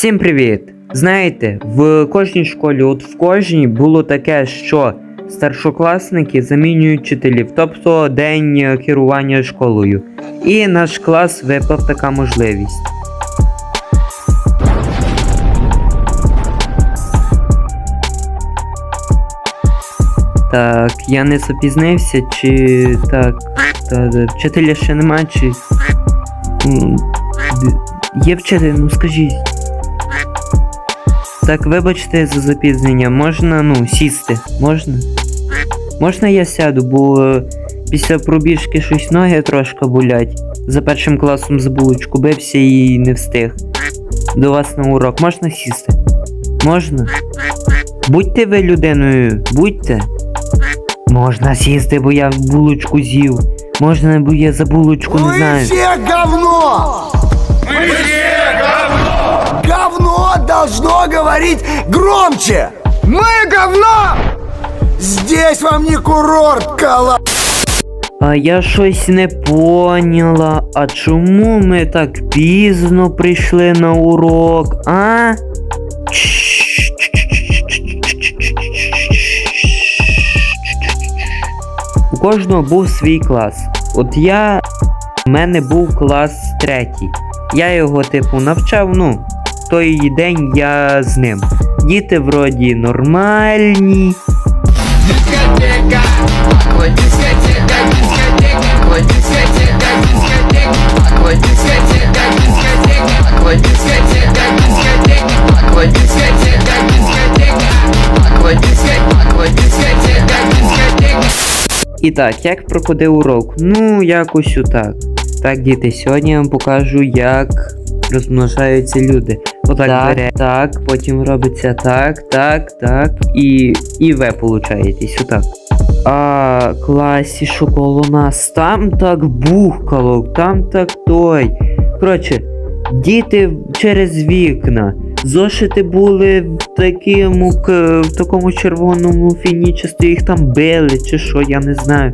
Всім привіт! Знаєте, в кожній школі, от в кожній було таке, що старшокласники замінюють вчителів, тобто день керування школою. І наш клас випав така можливість. Так, я не запізнився, чи так. Та, та, вчителя ще нема, чи. Є вчитель, ну скажіть. Так, вибачте за запізнення, можна, ну, сісти? Можна? Можна я сяду, бо е, після пробіжки щось ноги трошки болять. За першим класом за булочку бився і не встиг. До вас на урок можна сісти? Можна? Будьте ви людиною, будьте. Можна сісти, бо я булочку з'їв. Можна, бо я за булочку не знаю. говно! Мы все говно! Говно должно говорить громче! Мы говно! Здесь вам не курорт, кала... А я щось не поняла. А чому ми так пізно прийшли на урок, а? У кожного був свій клас. От я. У мене був клас третій. Я його, типу, навчав, ну, той день я з ним. Діти вроді нормальні. І так, як проходив урок? Ну, якось отак. Так, діти, сьогодні я вам покажу, як розмножаються люди. Отак Так. бере, так, потім робиться так, так, так, і, і ви получаєтесь, отак. А класі що коло нас там так бухкало, там так той. Коротше, діти через вікна. Зошити були в такому, в такому червоному фінічасті, їх там били, чи що, я не знаю.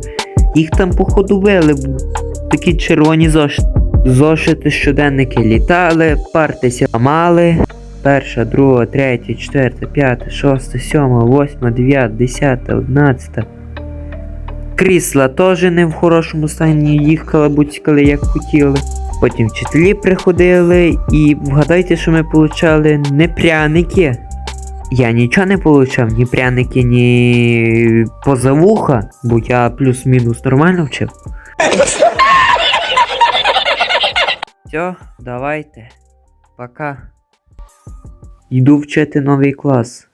Їх там походу били, такі червоні зошити. Зошити щоденники літали, партися ламали. Перша, друга, третя, четверта, п'ята, шоста, сьома, восьма, дев'ята, десята, одинадцята. Крісла теж не в хорошому стані, їх калабуцькали як хотіли. Потім вчителі приходили і вгадайте, що ми получали не пряники. Я нічого не получав, ні пряники, ні позавуха, бо я плюс-мінус нормально вчив. Все, давайте. Пока. Йду вчити новий клас.